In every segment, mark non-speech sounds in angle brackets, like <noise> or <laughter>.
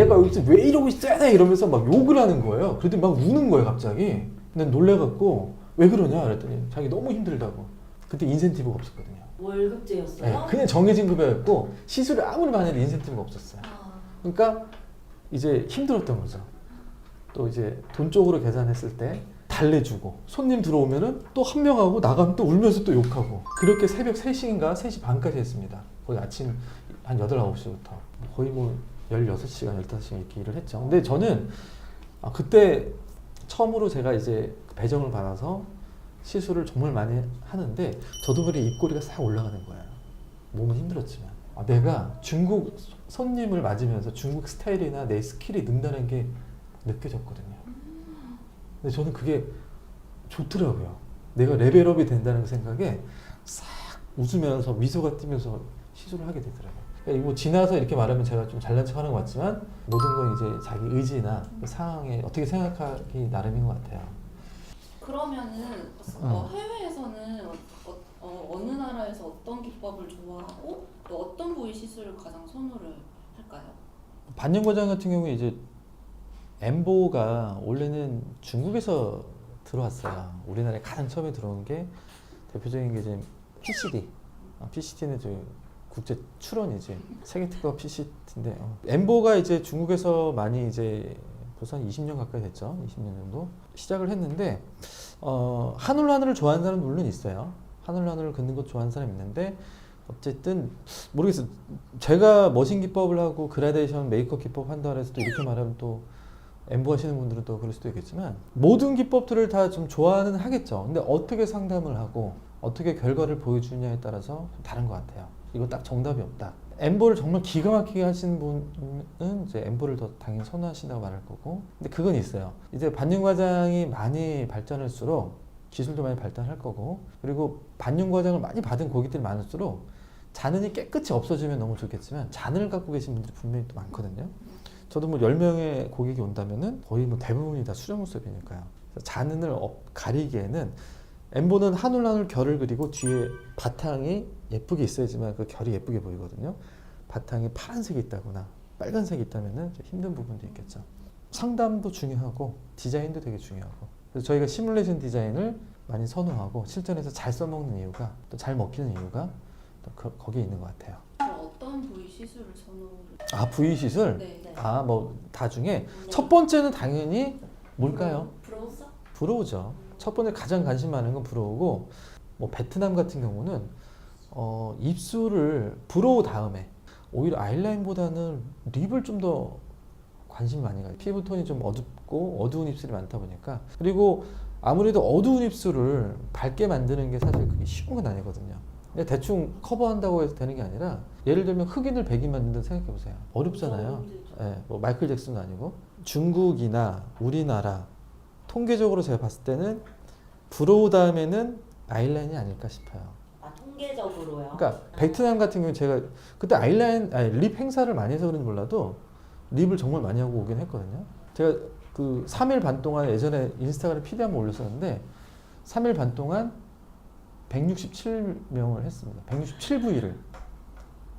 내가 여기서 왜 이러고 있어야 돼 이러면서 막 욕을 하는 거예요. 그랬더니 막 우는 거예요 갑자기. 난 놀래갖고 왜 그러냐 그랬더니 자기 너무 힘들다고. 그때 인센티브가 없었거든요. 월급제였어요? 네, 그냥 정해진 급여였고 시술을 아무리 많이 해도 인센티브가 없었어요. 아, 그러니까 이제 힘들었던 거죠. 또 이제 돈 쪽으로 계산했을 때 달래주고 손님 들어오면은 또 한 명하고 나가면 또 울면서 또 욕하고 그렇게 새벽 3시인가 3시 반까지 했습니다. 거의 아침 한 8, 9시부터 거의 뭐 16시간, 15시간 이렇게 일을 했죠. 근데 저는 아, 그때 처음으로 제가 이제 배정을 받아서 시술을 정말 많이 하는데 저도 모르게 입꼬리가 싹 올라가는 거예요. 몸은 힘들었지만 아, 내가 중국 손님을 맞으면서 중국 스타일이나 내 스킬이 는다는 게 느껴졌거든요. 근데 저는 그게 좋더라고요. 내가 레벨업이 된다는 생각에 싹 웃으면서 미소가 띄면서 시술을 하게 되더라고요. 그러니까 뭐 지나서 이렇게 말하면 제가 좀 잘난 척하는 것 같지만 모든 건 이제 자기 의지나 그 상황에 어떻게 생각하기 나름인 것 같아요. 그러면은 어, 해외에서는 어, 어, 어느 나라에서 어떤 기법을 좋아하고 또 어떤 부위 시술을 가장 선호를 할까요? 반영과장 같은 경우에 이제 엠보가 원래는 중국에서 들어왔어요. 우리나라에 가장 처음에 들어온 게 대표적인 게 이제 PCD. 아, PCD는 저 국제 출원이지. 세계 특허 PCD인데 어. 엠보가 이제 중국에서 많이 이제 벌써 한 20년 가까이 됐죠. 20년 정도 시작을 했는데 어, 한올 하늘을 좋아하는 사람은 물론 있어요. 한올 하늘을 긋는 것 좋아하는 사람 있는데 어쨌든 모르겠어요. 제가 머신 기법을 하고 그라데이션 메이크업 기법 한다 해서 또 이렇게 말하면 또 엠보 하시는 분들은 또 그럴 수도 있겠지만 모든 기법들을 다 좀 좋아는 하겠죠. 근데 어떻게 상담을 하고 어떻게 결과를 보여주냐에 따라서 좀 다른 것 같아요. 이거 딱 정답이 없다. 엠보를 정말 기가 막히게 하시는 분은 이제 엠보를 더 당연히 선호하신다고 말할 거고 근데 그건 있어요. 이제 반영 과장이 많이 발전할수록 기술도 많이 발달할 거고 그리고 반영 과장을 많이 받은 고객들이 많을수록 잔흔이 깨끗이 없어지면 너무 좋겠지만 잔을 갖고 계신 분들이 분명히 또 많거든요. 저도 뭐 10명의 고객이 온다면은 거의 뭐 대부분이 다 수정 모습이니까요. 그래서 잔흔을 업- 가리기에는 엠보는 한올 한올 결을 그리고 뒤에 바탕이 예쁘게 있어야지만 그 결이 예쁘게 보이거든요. 바탕에 파란색이 있다거나 빨간색이 있다면은 좀 힘든 부분도 있겠죠. 상담도 중요하고 디자인도 되게 중요하고 그래서 저희가 시뮬레이션 디자인을 많이 선호하고 실전에서 잘 써먹는 이유가 또 잘 먹히는 이유가 또 그- 거기에 있는 것 같아요. 어떤 부위 시술을 선호를? 아 부위 시술? 네, 네. 아뭐 다 중에 첫 번째는 당연히 뭘까요? 브로우서? 브로우죠. 첫 번째 가장 관심 많은 건 브로우고 뭐 베트남 같은 경우는 어, 입술을 브로우 다음에 오히려 아이라인보다는 립을 좀 더 관심 많이 가요. 피부 톤이 좀 어둡고 어두운 입술이 많다 보니까 그리고 아무래도 어두운 입술을 밝게 만드는 게 사실 그게 쉬운 건 아니거든요. 대충 커버한다고 해서 되는 게 아니라 예를 들면 흑인을 백인 만든다 생각해 보세요. 어렵잖아요. 예, 뭐 마이클 잭슨도 아니고 중국이나 우리나라 통계적으로 제가 봤을 때는 브로우 다음에는 아이라인이 아닐까 싶어요. 아 통계적으로요. 그러니까 베트남 같은 경우 제가 그때 아이라인 아니 립 행사를 많이 해서 그런지 몰라도 립을 정말 많이 하고 오긴 했거든요. 제가 그 3일 반 동안 예전에 인스타그램 피드 한번 올렸었는데 3일 반 동안 167명을 했습니다. 167부위를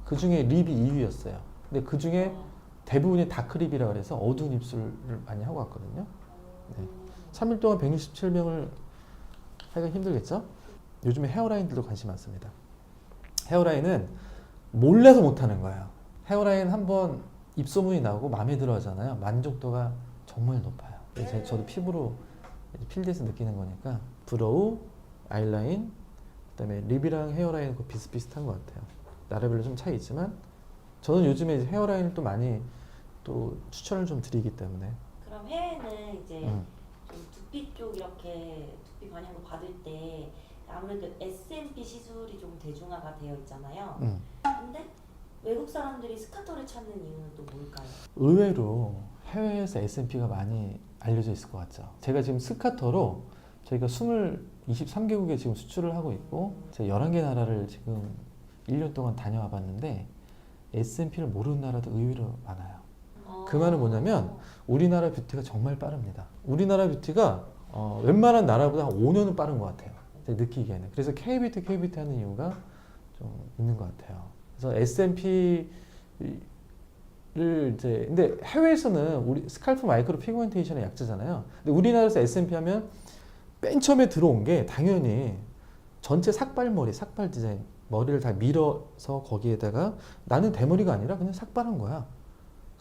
그 중에 립이 2위였어요. 근데 그 중에 대부분이 다크립이라 그래서 어두운 입술을 많이 하고 왔거든요. 네. 3일 동안 167명을 하기가 힘들겠죠? 요즘에 헤어라인들도 관심 많습니다. 헤어라인은 몰라서 못하는 거예요. 헤어라인 한번 입소문이 나고 마음에 들어 하잖아요. 만족도가 정말 높아요. 제- 저도 피부로 필드에서 느끼는 거니까 브로우, 아이라인, 그다음에 립이랑 헤어라인 그 비슷비슷한 것 같아요. 나라별로 좀 차이 있지만 저는 요즘에 헤어라인을 또 많이 또 추천을 좀 드리기 때문에 그럼 해외는 이제 음. 좀 두피 쪽 이렇게 두피 관여도 받을 때 아무래도 S&P 시술이 좀 대중화가 되어 있잖아요. 음. 근데 외국 사람들이 스카터를 찾는 이유는 또 뭘까요? 의외로 해외에서 S&P가 많이 알려져 있을 것 같죠. 제가 지금 스카터로 저희가 20, 23개국에 지금 수출을 하고 있고 제가 11개 나라를 지금 1년 동안 다녀와 봤는데 S&P를 모르는 나라도 의외로 많아요. 그 말은 뭐냐면 우리나라 뷰티가 정말 빠릅니다. 우리나라 뷰티가 어, 웬만한 나라보다 한 5년은 빠른 것 같아요. 느끼기에는. 그래서 K뷰티, K뷰티 하는 이유가 좀 있는 것 같아요. 그래서 S&P 를 이제 근데 해외에서는 우리 스칼프 마이크로 피그멘테이션의 약자잖아요. 근데 우리나라에서 S&P 하면 맨 처음에 들어온 게 당연히 전체 삭발머리, 삭발 디자인 머리를 다 밀어서 거기에다가 나는 대머리가 아니라 그냥 삭발한 거야.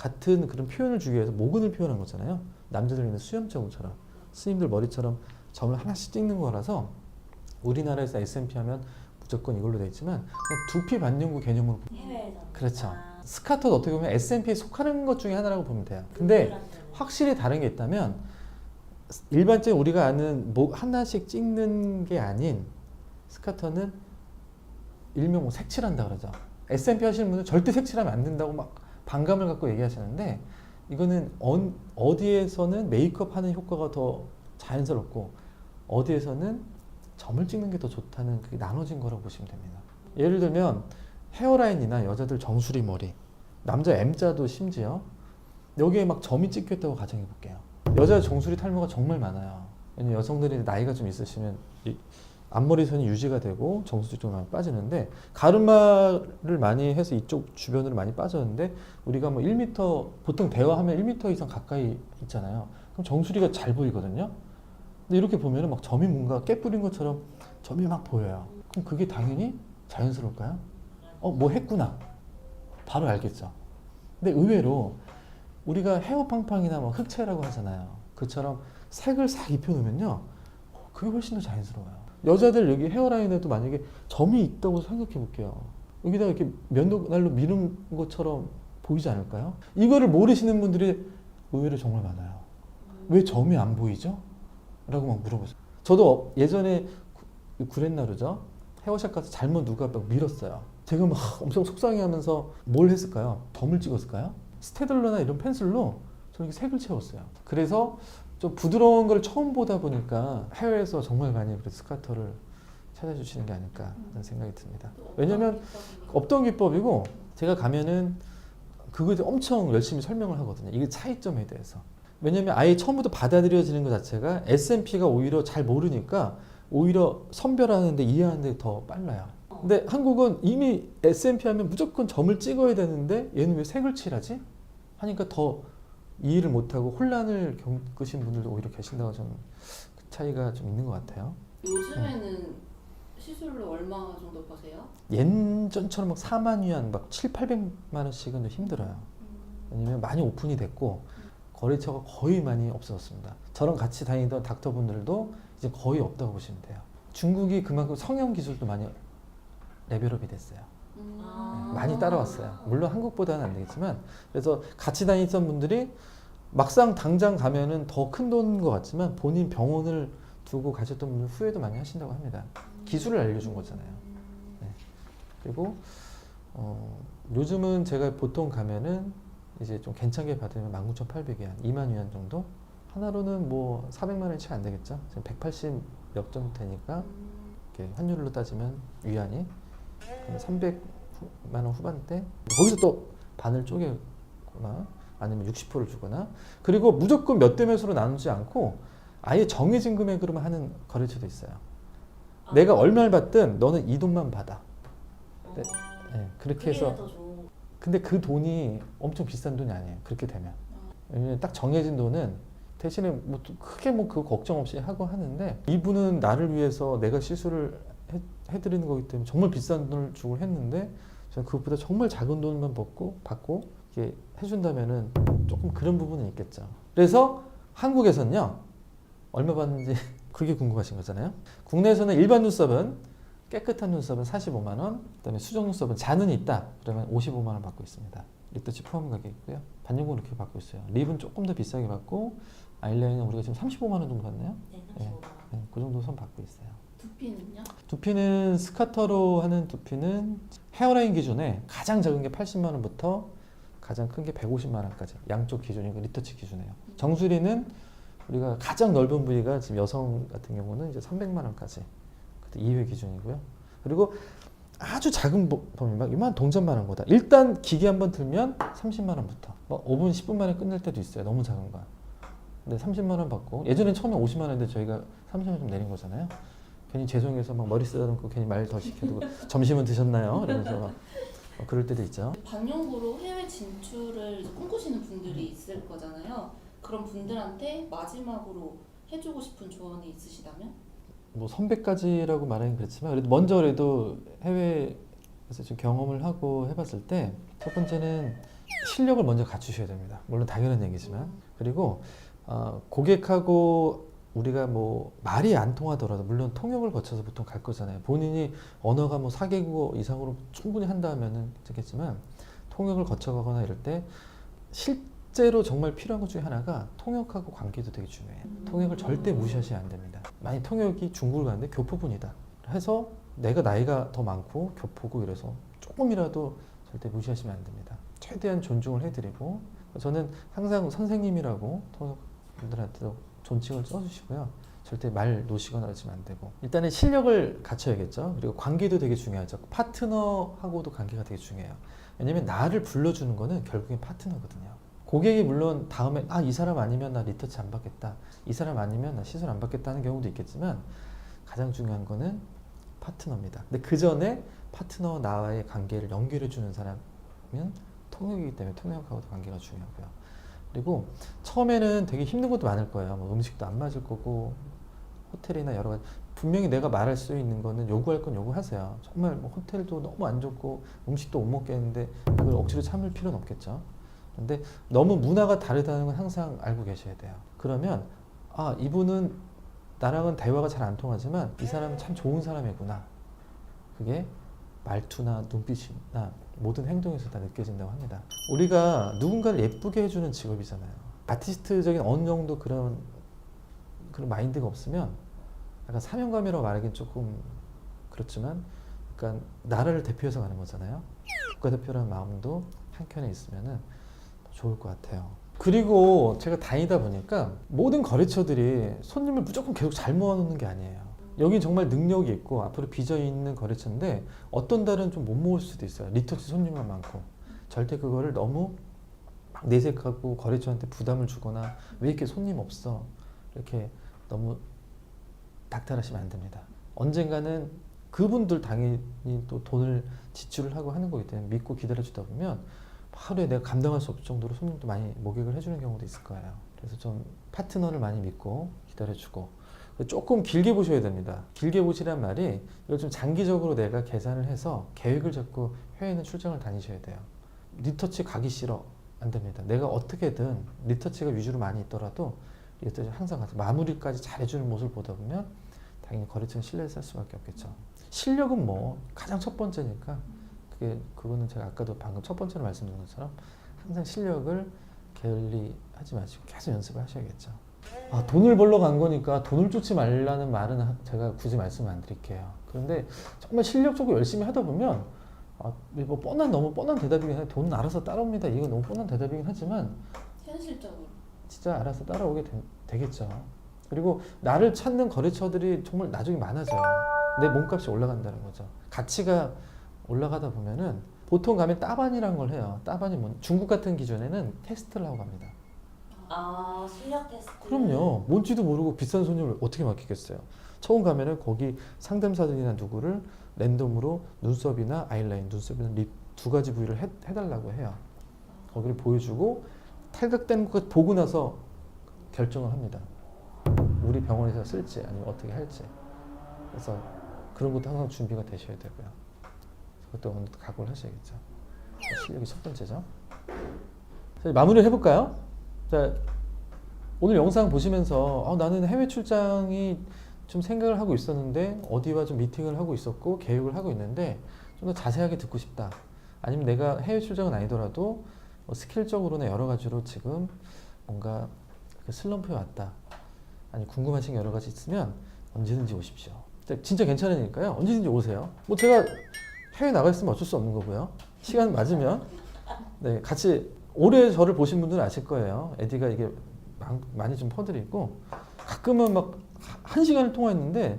같은 그런 표현을 주기 위해서 모근을 표현한 거잖아요. 남자들 있는 수염자국처럼 스님들 머리처럼 점을 하나씩 찍는 거라서 우리나라에서 S&P 하면 무조건 이걸로 돼 있지만 두피 반영구 개념으로 해외에서. 그렇죠. 아, 스카터도 어떻게 보면 S&P에 속하는 것 중에 하나라고 보면 돼요. 근데. 확실히 다른 게 있다면 일반적인 우리가 아는 뭐 하나씩 찍는 게 아닌 스카터는 일명 뭐 색칠한다 그러죠. S&P 하시는 분은 절대 색칠하면 안 된다고 막 반감을 갖고 얘기하시는데 이거는 언- 어디에서는 메이크업 하는 효과가 더 자연스럽고 어디에서는 점을 찍는 게 더 좋다는 그게 나눠진 거라고 보시면 됩니다. 예를 들면 헤어라인이나 여자들 정수리 머리, 남자 M자도 심지어 여기에 막 점이 찍혀 있다고 가정해 볼게요. 여자 정수리 탈모가 정말 많아요. 여성들이 나이가 좀 있으시면 이 앞머리선이 유지가 되고 정수리 좀 많이 빠지는데 가르마를 많이 해서 이쪽 주변으로 많이 빠졌는데 우리가 뭐 1m 보통 대화하면 1m 이상 가까이 있잖아요. 그럼 정수리가 잘 보이거든요. 근데 이렇게 보면은 막 점이 뭔가 깨뿌린 것처럼 점이 막 보여요. 그럼 그게 당연히 자연스러울까요? 어, 뭐 했구나. 바로 알겠죠. 근데 의외로 우리가 헤어팡팡이나 뭐 흑채라고 하잖아요. 그처럼 색을 싹 입혀놓으면요. 어, 그게 훨씬 더 자연스러워요. 여자들 여기 헤어라인에도 만약에 점이 있다고 생각해 볼게요. 여기다 이렇게 면도날로 미는 것처럼 보이지 않을까요? 이거를 모르시는 분들이 의외로 정말 많아요. 왜 점이 안 보이죠? 라고 막 물어보세요. 저도 예전에 구- 구렛나루죠. 헤어샵 가서 잘못 누가 막 밀었어요. 제가 막 엄청 속상해 하면서 뭘 했을까요? 점을 찍었을까요? 스테들러나 이런 펜슬로 저렇게 색을 채웠어요. 그래서 좀 부드러운 걸 처음 보다 보니까 해외에서 정말 많이 그래서 스카터를 찾아주시는 게 아닐까 하는 생각이 듭니다. 왜냐면? 없던 기법이고 제가 가면은 그거에 대해 엄청 열심히 설명을 하거든요. 이게 차이점에 대해서. 왜냐면 아예 처음부터 받아들여지는 것 자체가 S&P가 오히려 잘 모르니까 오히려 선별하는데 이해하는데 더 빨라요. 근데 한국은 이미 S&P 하면 무조건 점을 찍어야 되는데 얘는 왜 색을 칠하지? 하니까 더 이해를 못하고 혼란을 겪으신 분들도 오히려 계신다고 저는 그 차이가 좀 있는 것 같아요. 요즘에는 시술로 얼마 정도 버세요? 예전처럼 막 4만 위안 막 7, 800만 원씩은 좀 힘들어요. 왜냐면 많이 오픈이 됐고 거래처가 거의 많이 없어졌습니다. 저랑 같이 다니던 닥터분들도 이제 거의 없다고 보시면 돼요. 중국이 그만큼 성형 기술도 많이 레벨업이 됐어요. 음. 아. 많이 따라왔어요. 물론 한국보다는 안 되겠지만 그래서 같이 다니던 분들이 막상 당장 가면은 더 큰 돈인 것 같지만 본인 병원을 두고 가셨던 분들 후회도 많이 하신다고 합니다. 기술을 알려준 거잖아요. 네. 그리고 어, 요즘은 제가 보통 가면은 이제 좀 괜찮게 받으면 19,800위안, 2만 위안 정도 하나로는 뭐 400만 원이 채 안 되겠죠. 지금 180몇 정도 되니까 환율로 따지면 위안이 300 만 원 후반대 거기서 또 반을 쪼개거나 아니면 60%를 주거나 그리고 무조건 몇 대 몇으로 나누지 않고 아예 정해진 금액으로만 하는 거래처도 있어요. 아. 내가 얼마를 받든 너는 이 돈만 받아. 네. 어, 네, 그렇게 해서. 근데 그 돈이 엄청 비싼 돈이 아니에요. 그렇게 되면 왜냐면 딱 정해진 돈은 대신에 뭐또 크게 뭐 그 걱정 없이 하고 하는데 이분은 나를 위해서 내가 시술을 해, 해드리는 거기 때문에 정말 비싼 돈을 주고 했는데 저는 그것보다 정말 작은 돈만 받고 받고 이렇게 해준다면은 조금 그런 부분은 있겠죠. 그래서 한국에서는요 얼마 받는지 <laughs> 그게 궁금하신 거잖아요. 국내에서는 일반 눈썹은 깨끗한 눈썹은 45만 원, 그다음에 수정 눈썹은 잔은 있다. 그러면 55만 원 받고 있습니다. 리터치 포함 가격이고요. 반영금 이렇게 받고 있어요. 립은 조금 더 비싸게 받고 아이라인은 우리가 지금 35만 원 정도 받나요? 네, 네. 35만 원. 네, 그 정도 선 받고 있어요. 두피는요? 두피는 스카터로 하는 두피는 헤어라인 기준에 가장 작은 게 80만 원부터 가장 큰 게 150만 원까지 양쪽 기준이고 리터치 기준이에요. 정수리는 우리가 가장 넓은 부위가 지금 여성 같은 경우는 이제 300만 원까지 그때 2회 기준이고요. 그리고 아주 작은 보- 범위 막 이만 동전만 한 거다. 일단 기계 한번 들면 30만 원부터 뭐 5분 10분 만에 끝날 때도 있어요. 너무 작은 거. 근데 30만 원 받고 예전엔 처음에 50만 원인데 저희가 30만 원 좀 내린 거잖아요. 괜히 죄송해서 막 머리 쓰다듬고 괜히 말 더 시켜두고 점심은 드셨나요? 이러면서 막 어, 그럴 때도 있죠. 반영구로 해외 진출을 이제 꿈꾸시는 분들이 있을 거잖아요. 그런 분들한테 마지막으로 해주고 싶은 조언이 있으시다면? 뭐 선배까지라고 말하긴 그렇지만 그래도 먼저 그래도 해외에서 좀 경험을 하고 해봤을 때 첫 번째는 실력을 먼저 갖추셔야 됩니다. 물론 당연한 얘기지만 그리고 어, 고객하고 우리가 뭐 말이 안 통하더라도 물론 통역을 거쳐서 보통 갈 거잖아요. 본인이 언어가 뭐 4개국어 이상으로 충분히 한다면은 괜찮겠지만 통역을 거쳐가거나 이럴 때 실제로 정말 필요한 것 중에 하나가 통역하고 관계도 되게 중요해요. 통역을 절대 무시하시면 안 됩니다. 만약 통역이 중국을 가는데 교포분이다. 해서 내가 나이가 더 많고 교포고 이래서 조금이라도 절대 무시하시면 안 됩니다. 최대한 존중을 해드리고 저는 항상 선생님이라고 통역분들한테도 존칭을 써주시고요. 절대 말 놓으시거나 그러시면 안 되고 일단은 실력을 갖춰야겠죠. 그리고 관계도 되게 중요하죠. 파트너하고도 관계가 되게 중요해요. 왜냐면 나를 불러주는 거는 결국엔 파트너거든요. 고객이 물론 다음에 아 이 사람 아니면 나 리터치 안 받겠다. 이 사람 아니면 나 시술 안 받겠다는 경우도 있겠지만 가장 중요한 거는 파트너입니다. 근데 그 전에 파트너 나와의 관계를 연결해 주는 사람은 통역이기 때문에 통역하고도 관계가 중요하고요. 그리고 처음에는 되게 힘든 것도 많을 거예요. 뭐 음식도 안 맞을 거고 호텔이나 여러 가지 분명히 내가 말할 수 있는 거는 요구할 건 요구하세요. 정말 뭐 호텔도 너무 안 좋고 음식도 못 먹겠는데 그걸 억지로 참을 필요는 없겠죠. 근데 너무 문화가 다르다는 건 항상 알고 계셔야 돼요. 그러면 아 이분은 나랑은 대화가 잘 안 통하지만 이 사람은 참 좋은 사람이구나. 그게 말투나 눈빛이나 모든 행동에서 다 느껴진다고 합니다. 우리가 누군가를 예쁘게 해주는 직업이잖아요. 아티스트적인 어느 정도 그런 그런 마인드가 없으면 약간 사명감이라고 말하기는 조금 그렇지만 약간 나라를 대표해서 가는 거잖아요. 국가대표라는 마음도 한켠에 있으면은 더 좋을 것 같아요. 그리고 제가 다니다 보니까 모든 거래처들이 손님을 무조건 계속 잘 모아놓는 게 아니에요. 여기 정말 능력이 있고 앞으로 빚어 있는 거래처인데 어떤 달은 좀 못 모을 수도 있어요. 리터치 손님만 많고 절대 그거를 너무 막 내색하고 거래처한테 부담을 주거나 왜 이렇게 손님 없어 이렇게 너무 닥달하시면 안 됩니다. 언젠가는 그분들 당연히 또 돈을 지출을 하고 하는 거기 때문에 믿고 기다려주다 보면 하루에 내가 감당할 수 없을 정도로 손님도 많이 목액을 해주는 경우도 있을 거예요. 그래서 좀 파트너를 많이 믿고 기다려주고 조금 길게 보셔야 됩니다. 길게 보시란 말이 이걸 좀 장기적으로 내가 계산을 해서 계획을 잡고 해외는 출장을 다니셔야 돼요. 리터치 가기 싫어 안 됩니다. 내가 어떻게든 리터치가 위주로 많이 있더라도 리터치 항상 가서 마무리까지 잘해주는 모습을 보다 보면 당연히 거래처는 신뢰를 살 수밖에 없겠죠. 실력은 뭐 가장 첫 번째니까 그게 그거는 제가 아까도 방금 첫 번째로 말씀드린 것처럼 항상 실력을 게을리하지 마시고 계속 연습을 하셔야겠죠. 아, 돈을 벌러 간 거니까 돈을 쫓지 말라는 말은 하- 제가 굳이 말씀 안 드릴게요. 그런데 정말 실력적으로 열심히 하다 보면 아, 뭐 뻔한 너무 뻔한 대답이긴 해. 돈은 알아서 따라옵니다. 이거 너무 뻔한 대답이긴 하지만 현실적으로. 진짜 알아서 따라오게 되, 겠죠 그리고 나를 찾는 거래처들이 정말 나중에 많아져요. 내 몸값이 올라간다는 거죠. 가치가 올라가다 보면은 보통 가면 따반이란 걸 해요. 따반이 뭐 중국 같은 기준에는 테스트를 하고 갑니다. 아 실력 테스트. 그럼요. 뭔지도 모르고 비싼 손님을 어떻게 맡기겠어요. 처음 가면은 거기 상담사들이나 누구를 랜덤으로 눈썹이나 아이라인, 눈썹이나 립 두 가지 부위를 해, 해달라고 해요. 거기를 보여주고 탈각된 것 보고 나서 결정을 합니다. 우리 병원에서 쓸지 아니면 어떻게 할지. 그래서 그런 것도 항상 준비가 되셔야 되고요. 그것도 정도 각오를 하셔야겠죠. 실력이 첫 번째죠. 자, 마무리를 해볼까요? 자, 오늘 영상 보시면서 아, 나는 해외 출장이 좀 생각을 하고 있었는데 어디와 좀 미팅을 하고 있었고 계획을 하고 있는데 좀 더 자세하게 듣고 싶다. 아니면 내가 해외 출장은 아니더라도 뭐 스킬적으로나 여러 가지로 지금 뭔가 그 슬럼프에 왔다. 아니 궁금하신 게 여러 가지 있으면 언제든지 오십시오. 진짜 괜찮으니까요. 언제든지 오세요. 뭐 제가 해외 나가 있으면 어쩔 수 없는 거고요. 시간 맞으면 네 같이 올해 저를 보신 분들은 아실 거예요. 에디가 이게 많- 많이 좀 퍼들이 있고 가끔은 막 한 시간을 통화했는데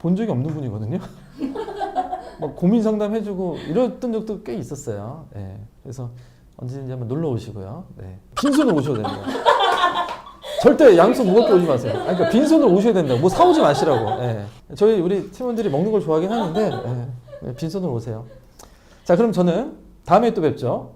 본 적이 없는 분이거든요. <laughs> 막 고민 상담 해주고 이랬던 적도 꽤 있었어요. 네. 그래서 언제든지 한번 놀러 오시고요. 네. 빈손으로 오셔야 됩니다. <laughs> 절대 양손 무겁게 오지 마세요. 아니, 그러니까 빈손으로 오셔야 된다고. 뭐 사오지 마시라고. 예. 저희 우리 팀원들이 먹는 걸 좋아하긴 하는데 예. 네, 빈손으로 오세요. 자, 그럼 저는 다음에 또 뵙죠.